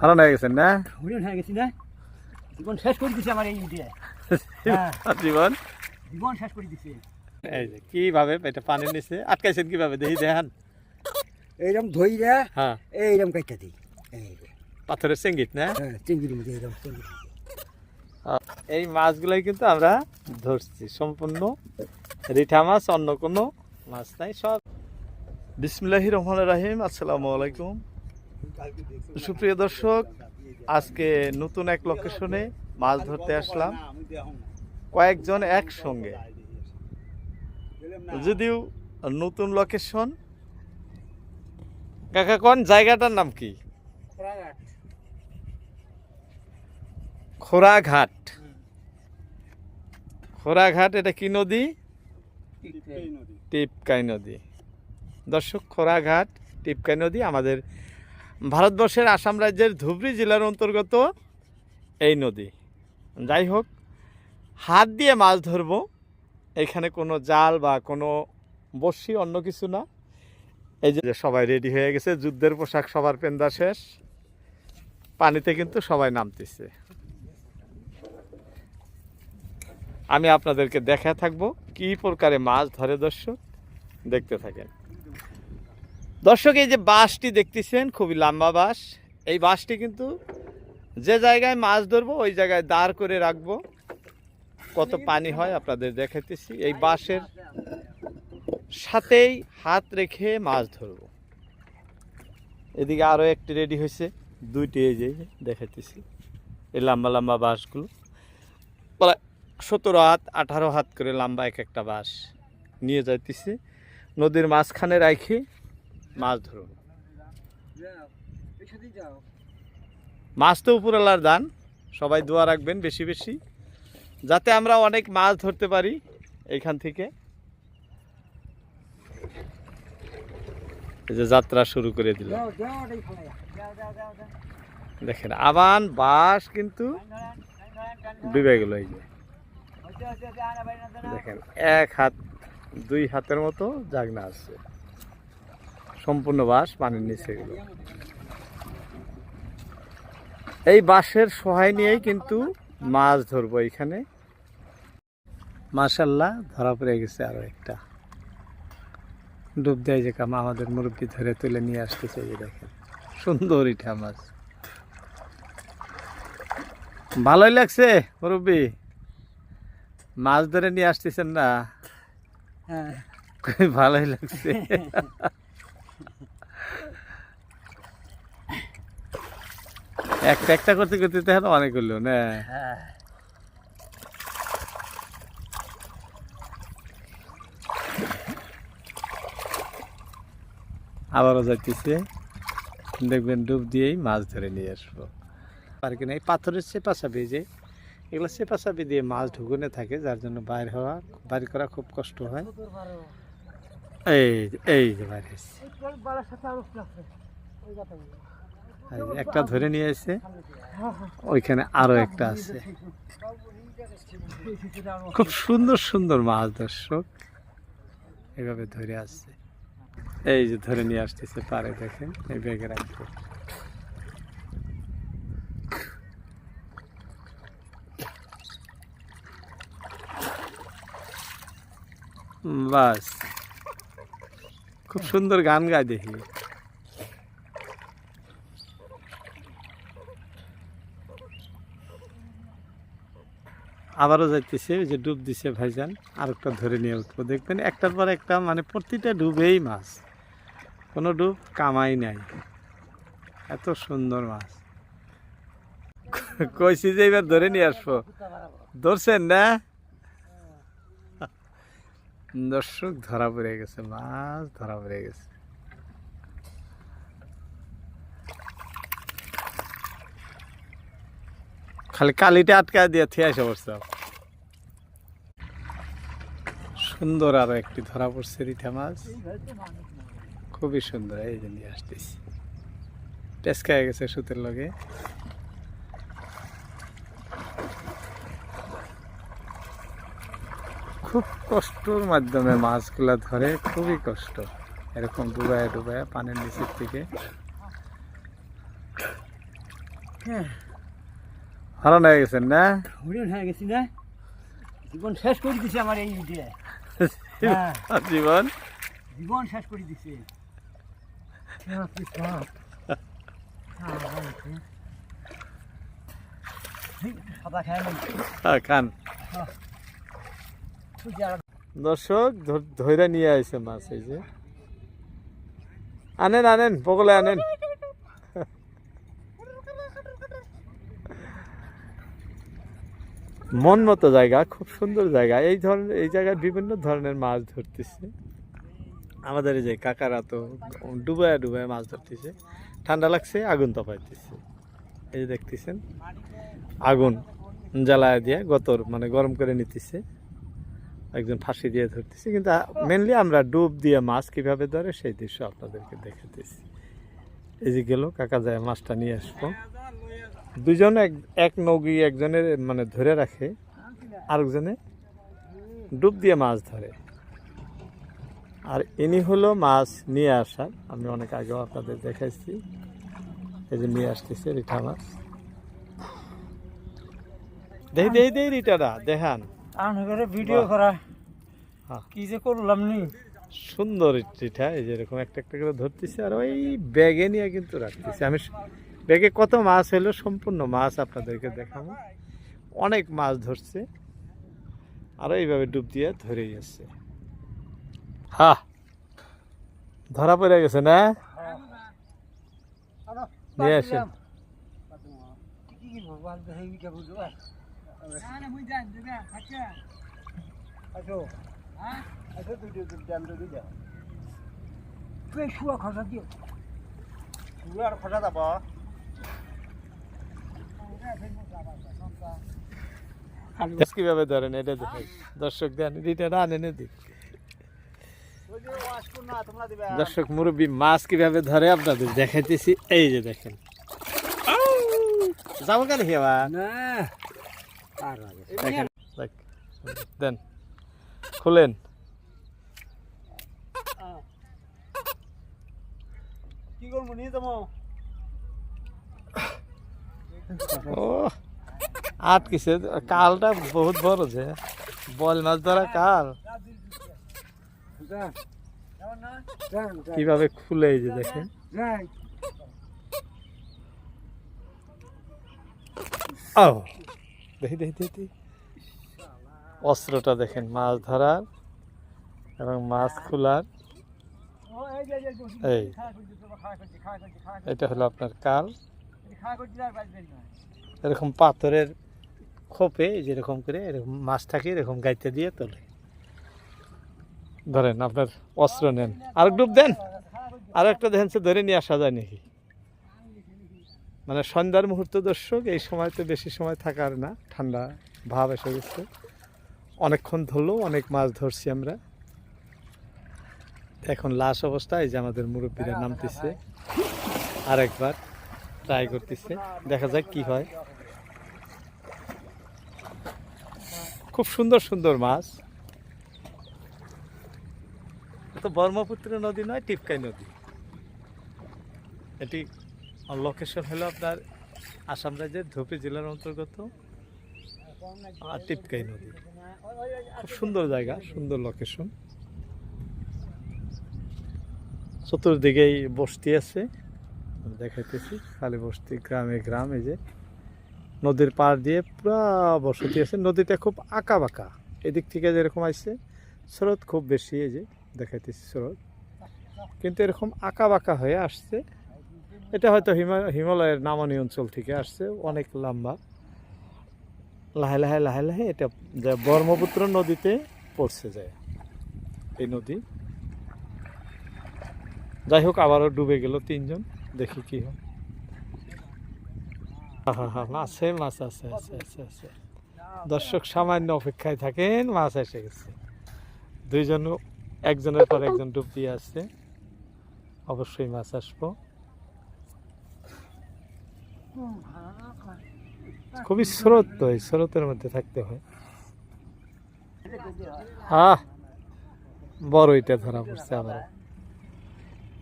হারান হয়ে গেছেন না? হরিণ হয়ে গেছি না? জীবন শেষ করে দিছে আমার এই দিয়ে হ্যাঁ। জীবন? জীবন শেষ করে দিছে। এই যে কীভাবে এটা পানির নিচে আটকাইছেন কীভাবে? দেখি দেখান। এইরকম ধইরা হ্যাঁ। এইরকম কাইটা দিই। এই পাথরের চেঙ্গিত না? হ্যাঁ মধ্যে এইরকম এই মাছগুলাই কিন্তু আমরা ধরছি। সম্পূর্ণ রিঠা মাছ অন্য কোনো মাছ নাই সব বিসমিল্লাহি রহমান রাহিম। আসসালামু আলাইকুম। সুপ্রিয় দর্শক আজকে নতুন এক লোকেশনে মাছ ধরতে আসলাম। কয়েকজন একসঙ্গে। যদিও নতুন লোকেশন কাকা কোন জায়গাটার নাম কি? খোরাঘাট খোরাঘাট এটা কি নদী? টিপকাই নদী। দর্শক খোরাঘাট টিপকাই নদী আমাদের ভারতবর্ষের আসাম রাজ্যের ধুবড়ী জেলার অন্তর্গত এই নদী। যাই হোক, হাত দিয়ে মাছ ধরবো, এখানে কোনো জাল বা কোনো বড়শি, অন্য কিছু না। এই যে সবাই রেডি হয়ে গেছে, যুদ্ধের পোশাক সবার পেন্দা শেষ। পানিতে কিন্তু সবাই নামতেছে। আমি আপনাদেরকে দেখা থাকব কি প্রকারে মাছ ধরে দর্শক, দেখতে থাকেন। দর্শক, এই যে বাঁশটি দেখতেছেন, খুবই লম্বা বাঁশ এই বাঁশটি কিন্তু যে জায়গায় মাছ ধরবো, ওই জায়গায় দাঁড় করে রাখব। কত পানি হয় আপনাদের দেখাইতেছি। এই বাঁশের সাথেই হাত রেখে মাছ ধরবো। এদিকে আরও একটি রেডি হয়েছে, দুইটি এই যে দেখাইতেছি, এই লম্বা লম্বা বাঁশগুলো প্রায় সতেরো হাত, আঠারো হাত করে লম্বা এক একটা বাঁশ নিয়ে যাইতেছি। নদীর মাঝখানে রাখি মাছ ধরুন মাছ তো উপরওয়ালার দান, সবাই দোয়া রাখবেন বেশি বেশি, যাতে আমরা অনেক মাছ ধরতে পারি এইখান থেকে। এই যে যাত্রা শুরু করে দিল। দেখেন, আবান, বাঁশ কিন্তু ডুবে গেল এই যে। দেখেন, এক হাত, দুই হাতের মতো জাগনা আছে। সম্পূর্ণ বাঁশ পানির নিচে গেল এই বাঁশের সহায় নিয়েই কিন্তু মাছ ধরবো এখানে মাশাল্লাহ ধরা পড়ে গেছে আরও একটা। ডুব দেয় যে কাম আমাদের মুরব্বী ধরে তুলে নিয়ে আসতেছে এই যে দেখেন। সুন্দর ইঠা মাছ। ভালোই লাগছে মুরব্বী? মাছ ধরে নিয়ে আসতেছেন না? হ্যাঁ। ভালোই লাগছে। একটা একটা করতে করতে তো অনেক হলো, না? হ্যাঁ আবারও যাইতেছে। দেখবেন ডুব দিয়েই মাছ ধরে নিয়ে আসব। আর কি না, এই পাথরের চেপা চাপি যে, এগুলো চেপা চাবি দিয়ে মাছ ঢুকুনে থাকে, যার জন্য বাইর হওয়া, বাইর করা খুব কষ্ট হয়। এই এই যে বাইরে একটা ধরে নিয়ে এসে ওইখানে আরও একটা আছে। খুব সুন্দর সুন্দর মাছ দর্শক। এভাবে ধরে আসছে। এই যে ধরে নিয়ে আসতেছে পারে, দেখেন, এই ব্যাগে রাখব বাস। খুব সুন্দর গান গায় দেখি। আবারও যাইতেছে যে ডুব দিছে ভাইজান আর একটা ধরে নিয়ে উঠবো। দেখবেন একটার পর একটা মানে প্রতিটা ডুবেই মাছ। কোনো ডুব কামাই নাই। এত সুন্দর মাছ। কইছি যে এবার ধরে নিয়ে আসব। ধরছেন না? দর্শক ধরা পড়ে গেছে, মাছ ধরা পড়ে গেছে। খালি কালিটা আটকা দিয়ে থিয়ে পড়ছে। সুন্দর আরও একটি ধরা পড়ছে রিঠা মাছ। খুবই সুন্দর, এই যে নিয়ে আসতেছি। হয়ে গেছে সুতের লগে। খুব কষ্টর মাধ্যমে মাছগুলা ধরে, খুবই কষ্ট। এরকম ডুবায় ডুবায় পানির নিচের থেকে। হ্যাঁ। হারান হয়ে গেছেন না? হরিণ হয়ে গেছি না। জীবন শেষ করে দিছে আমার এই দিয়ে হ্যাঁ। জীবন? জীবন শেষ করে দিছে। হ্যাঁ। হ্যাঁ, খান। দর্শক ধ- ধইরা নিয়ে আইছে মাছ এই যে। আনেন আনেন পকলে আনেন। মন মতো জায়গা, খুব সুন্দর জায়গা। এই ধরনের, এই জায়গায় বিভিন্ন ধরনের মাছ ধরতেছে। আমাদের এই যে কাকারা তো ডুবায় ডুবায় মাছ ধরতেছে। ঠান্ডা লাগছে, আগুন তপাইতেছে এই যে দেখতেছেন, আগুন জ্বালায় দিয়ে গতর মানে গরম করে নিতেছে। একজন ফাঁসি দিয়ে ধরতেছে, কিন্তু মেনলি আমরা ডুব দিয়ে মাছ কীভাবে ধরে, সেই দৃশ্য আপনাদেরকে দেখাতেছি। এই যে গেল, কাকা যায় মাছটা নিয়ে আসব দুজন এক এক নৌকি একজনের মানে ধরে রাখে আরেকজনে ডুব দিয়ে মাছ ধরে। আর ইনি হলো মাছ নিয়ে আসার আমি অনেক আগেও আপনাদের দেখাইছি। এই যে নিয়ে আসতেছে রিঠা মাছ। দেই দেই দেই রিটাটা দেখান। ভিডিও করা। হ্যাঁ। কি যে করলাম নি। সুন্দর চিঠা এই যে এরকম একটা একটা করে ধরতেছে। আর ওই ব্যাগে নিয়ে কিন্তু রাখতেছে। আমি ব্যাগে কত মাছ হলো সম্পূর্ণ মাছ আপনাদেরকে দেখাবো। অনেক মাছ ধরছে। আর এইভাবে ডুব দিয়ে ধরে আসছে হা। ধরা পড়ে গেছে না? নিয়ে আসো খাসা খাসা কীভাবে ধরেন? এটা দেখেন দর্শক দেন রিটাটা আনেন দিক। দর্শক মুরব্বী মাছ কীভাবে ধরে আপনাদের দেখাইতেছি। এই যে দেখেন। যাব কেন হেবা দেখেন দেন খুলেন। কি করব নিয়ে যাব? ও আটকিছে কালটা বহুত বড় যে। বল মাছ ধরা কাল। কীভাবে খুলে এই যে দেখেন। দেখি দেখি দেখি। অস্ত্রটা দেখেন, মাছ ধরার এবং মাছ খোলার। এই, এটা হলো আপনার কাল। এরকম পাথরের খোপে যেরকম করে, এরকম মাছ থাকে, এরকম গাইতে দিয়ে তোলে। ধরেন আপনার অস্ত্র নেন। আর ডুব দেন। আর একটা দেখেন ধরে নিয়ে আসা যায় নাকি? মানে সন্ধ্যার মুহূর্ত দর্শক, এই সময় তো বেশি সময় থাকার না, ঠান্ডা ভাব এসে গেছে। অনেকক্ষণ ধরলো, অনেক মাছ ধরছি আমরা। এখন লাশ অবস্থায় যে আমাদের মুরব্বীরা নামতেছে, আরেকবার। ট্রাই করতেছে। দেখা যাক কি হয়। খুব সুন্দর সুন্দর মাছ। তো ব্রহ্মপুত্র নদী নয়, টিপকাই নদী। এটি লোকেশন হলো আপনার আসাম রাজ্যের ধুপি জেলার অন্তর্গত আর টিপকাই নদী। খুব সুন্দর জায়গা, সুন্দর লোকেশন চতুর্দিকেই বসতি আছে। দেখাইতেছি, খালি বস্তি, গ্রামে গ্রাম যে নদীর পাড় দিয়ে পুরা বসতি আছে। নদীটা খুব আঁকা বাঁকা। এদিক থেকে যেরকম আসছে স্রোত খুব বেশি এই যে, দেখাইতেছি স্রোত। কিন্তু এরকম আঁকা বাঁকা হয়ে আসছে। এটা হয়তো হিমা- হিমালয়ের নামানি অঞ্চল থেকে আসছে, অনেক লম্বা। লাহে লাহে লাহে লাহে এটা ব্রহ্মপুত্র নদীতে পড়ছে যায় এই নদী। যাই হোক, আবারও ডুবে গেল তিনজন। দেখি কি হয়। হা হা মাছে মাছ আছে আছে আছে আছে। দর্শক সামান্য অপেক্ষায় থাকেন, মাছ এসে গেছে। দুইজন, একজনের পর একজন ডুব দিয়ে আসছে অবশ্যই মাছ আসব। খুবই স্রোত তো, এই স্রোতের মধ্যে থাকতে হয়। হ্যাঁ বড় এটা ধরা পড়ছে আবার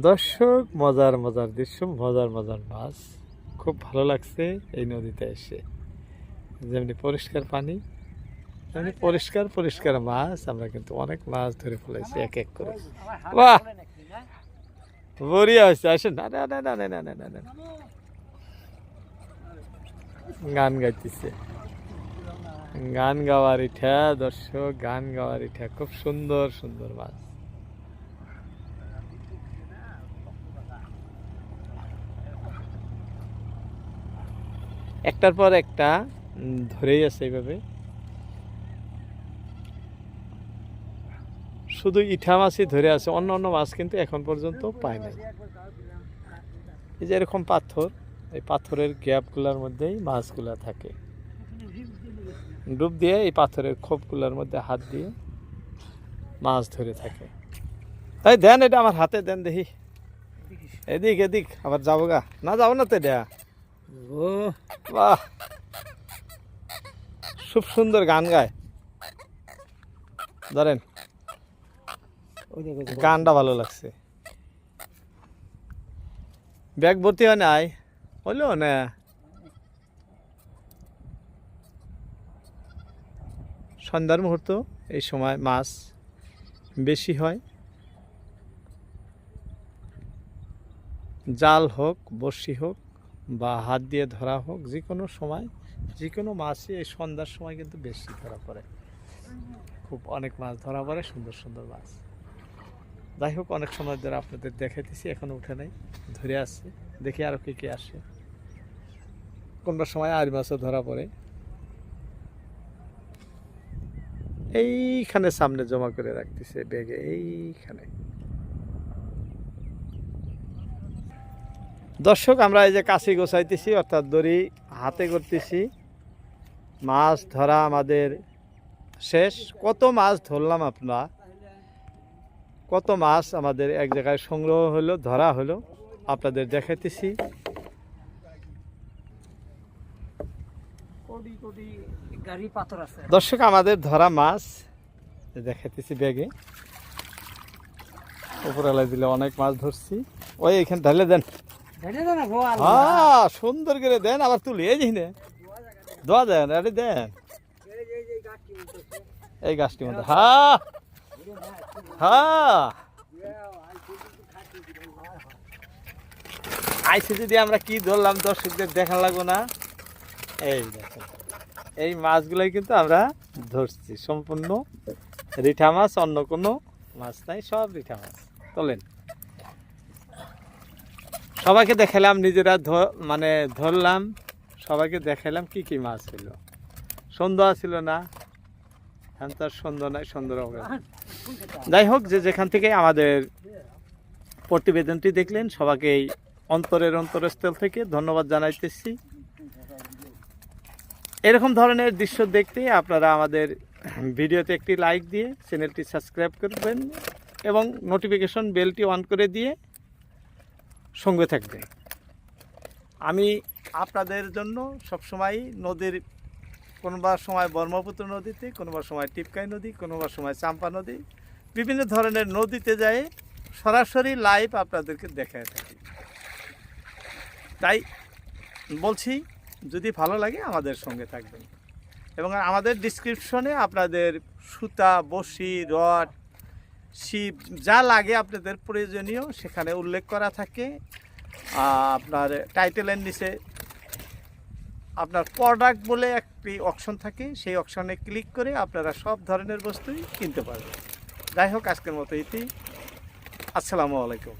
দর্শক, মজার মজার দৃশ্য, মজার মজার মাছ। খুব ভালো লাগছে এই নদীতে এসে। যেমনি পরিষ্কার পানি, তেমনি পরিষ্কার পরিষ্কার মাছ। আমরা কিন্তু অনেক মাছ ধরে ফেলেছি, এক এক করে। বাহ! বড়িয়া হয়েছে, আসেন। না না না না না না না না না গান গাইতেছে। গান গাওয়ার ইঠা, দর্শক, গান গাওয়ার ইঠা। খুব সুন্দর সুন্দর মাছ। একটার পর একটা ধরেই আছে এইভাবে। শুধু ইঠা মাছই ধরে আছে, অন্য অন্য মাছ কিন্তু এখন পর্যন্ত পায় নাই। এই যে এরকম পাথর, এই পাথরের গ্যাপগুলোর মধ্যেই মাছগুলা থাকে। ডুব দিয়ে এই পাথরের খোপগুলোর মধ্যে হাত দিয়ে মাছ ধরে থাকে। এই দেন, এটা আমার হাতে দেন দেখি। এদিক এদিক, আবার যাব গা। না, যাব না তো এটা বাহ। খুব সুন্দর গান গায়। ধরেন। গানটা ভালো লাগছে। ব্যাগ ভর্তি হয় নাই? হইল না? সন্ধ্যার মুহূর্ত, এই সময় মাছ বেশি হয়। জাল হোক, বড়শি হোক বা হাত দিয়ে ধরা হোক যে কোনো সময় যে কোনো মাছই এই সন্ধ্যার সময় কিন্তু বেশি ধরা পড়ে। খুব অনেক মাছ ধরা পড়ে, সুন্দর সুন্দর মাছ। যাই হোক, অনেক সময় ধরে আপনাদের দেখাইতেছি, এখনও উঠে নাই, ধরে আসছে দেখি আরও কে কে আসে। কোনটা সময় আর মাছও ধরা পড়ে। এইখানে সামনে জমা করে রাখতেছে ব্যাগে, এইখানে। দর্শক আমরা এই যে কাশি গোছাইতেছি অর্থাৎ দড়ি হাতে করতেছি। মাছ ধরা আমাদের শেষ। কত মাছ ধরলাম আপনারা? কত মাছ আমাদের এক জায়গায় সংগ্রহ হলো ধরা হলো আপনাদের দেখাইতেছি। দর্শক আমাদের ধরা মাছ দেখাইতেছি ব্যাগে। উপরালায় দিলে অনেক মাছ ধরছি। ওই এখানে ঢালে দেন। হ্যাঁ সুন্দর করে দেন, আবার তুলি। এই দোয়া দেন আরে দেন। এই গাছটি মধ্যে। হ্যাঁ। হ্যাঁ। আইসে যদি আমরা কি ধরলাম দর্শকদের দেখা লাগবো না? এই দেখেন। এই মাছগুলোই কিন্তু আমরা ধরছি। সম্পূর্ণ রিঠা মাছ, অন্য কোনো মাছ নাই, সব রিঠা মাছ। তোলেন। সবাইকে দেখালাম নিজেরা মানে ধরলাম, সবাইকে দেখালাম কি কি মাছ ছিল। সন্ধ্যা ছিল না, এখন তো আর সন্ধ্যা নাই, সন্ধ্যা হবে। যাই হোক, যে যেখান থেকে আমাদের প্রতিবেদনটি দেখলেন সবাইকে এই অন্তরের অন্তরস্থল থেকে ধন্যবাদ জানাইতেছি। এরকম ধরনের দৃশ্য দেখতে আপনারা আমাদের ভিডিওতে একটি লাইক দিয়ে চ্যানেলটি সাবস্ক্রাইব করবেন এবং নোটিফিকেশন বেলটি অন করে দিয়ে সঙ্গে থাকবে। আমি আপনাদের জন্য সবসময় নদীর কোনোবার সময় ব্রহ্মপুত্র নদীতে কোনোবার সময় টিপকাই নদী কোনোবার সময় চাম্পা নদী, বিভিন্ন ধরনের নদীতে যায় সরাসরি লাইভ আপনাদেরকে দেখায় থাকি। তাই বলছি, যদি ভালো লাগে আমাদের সঙ্গে থাকবেন। এবং আমাদের ডিসক্রিপশনে আপনাদের সুতা বসি রড শিপ যা লাগে আপনাদের প্রয়োজনীয় সেখানে উল্লেখ করা থাকে। আপনার টাইটেলের নিচে আপনার প্রোডাক্ট বলে একটি অপশন থাকে। সেই অপশনে ক্লিক করে আপনারা সব ধরনের বস্তুই কিনতে পারবেন। যাই হোক, আজকের মতো ইতি আসসালামু আলাইকুম।